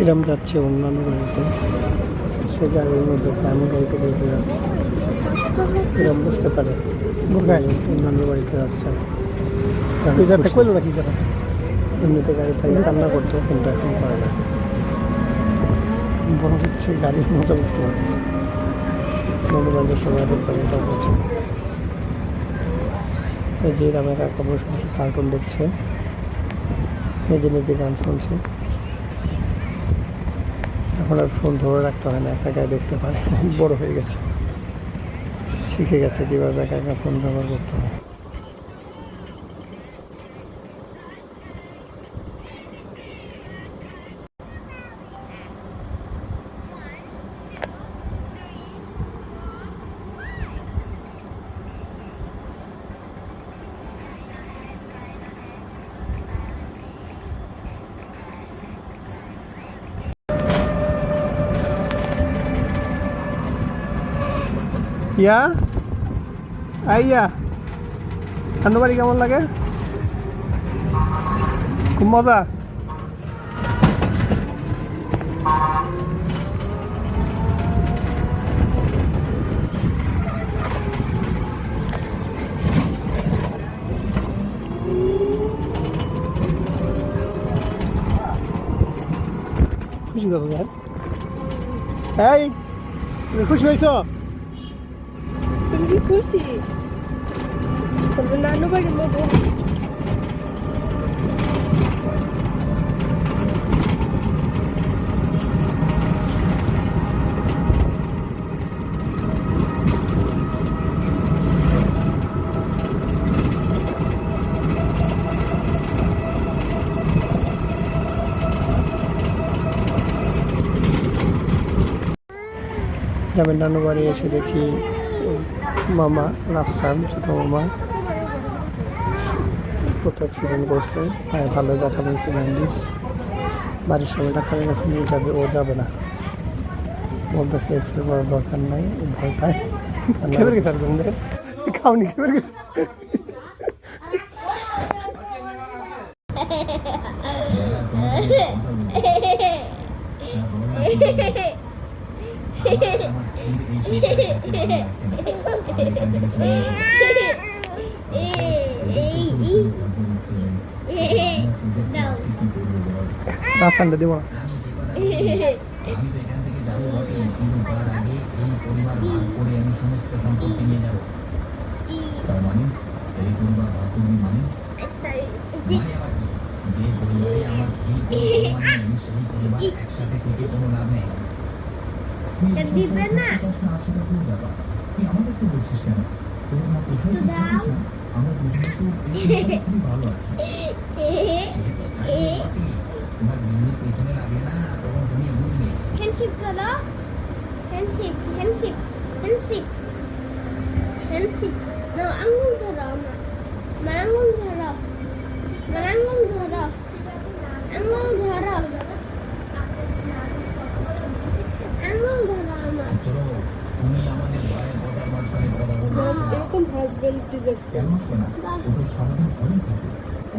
এরম যাচ্ছে অন্যান্য গাড়িতে। সে গাড়ির মধ্যে প্যান গাড়িতে বসে যাচ্ছে। এরম বুঝতে পারে। বোঝায় অন্যান্য বাড়িতে যাচ্ছে। তুই যাতে করল নাকি কথা এমনিতে গাড়ি থাকলে রান্না করতো কিন্তু এখন করে না। বড় হচ্ছে গাড়ির মজা বুঝতে পারতেছে। বন্ধু বান্ধব সবাই দেখতে করছে এই যে রামের কাকা বসে বসে কার্টুন দেখছে। নিজে নিজে গান শুনছে। এখন আর ফোন ধরে রাখতে হয় না, একা একা দেখতে পারে। বড় হয়ে গেছে। শিখে গেছে কীভাবে একা একা ফোন ব্যবহার করতে হয়। ইয়া? আইয়া ঠান্ডা বাড়ি কেমন লাগে? খুব মজা। খুশি কথা এই খুশি হয়েছ? কি খুশি। তবে নানু বাড়ির নানু বাড়ি এসে দেখি মামা রাফসান ছোট মামা কোথাও অ্যাক্সিডেন্ট করছে হ্যাঁ ভালো ব্যথা পেয়েছে ব্যান্ডিজ বাড়ির সবাই ডাক্তারের কাছে নিয়ে যাবে ও যাবে না বলতেছে এক্স রে করার দরকার নাই ও ভয় পায় খেয়ে গেছে একদম খাওনি গেছে রাফসানটা দিব না? যে পরিবারে আমার স্ত্রী পরিবার একসাথে থেকে কোনো লাভ নেই তুই তা এসব দিবে করে না? পঞ্চাশ না আশি টাকা তোর ব্যাপার। তুই আমাদের তো বলছিস কেন তোর না কোথাও একটু দাও। বলছিস না? আমরা দুজনে তো এই পরিবারে খুবই ভালো আছি যেহেতু থাকবে বটে, তোমার বিল্ডির পেছনে লাগলে না তখন তুমি বুঝবে হ্যান্ডশিপ করো হ্যান্ডশিপ হ্যান্ডশিপ হ্যান্ডশিপ হ্যান্ডশিপ না আঙ্গুল ধরো আমার আমার আঙ্গুল ধরো আমার আঙ্গুল ধরো এরকম হাজবেন্ড কেন শোনা তো সারাদিন ঘরেই থাকে।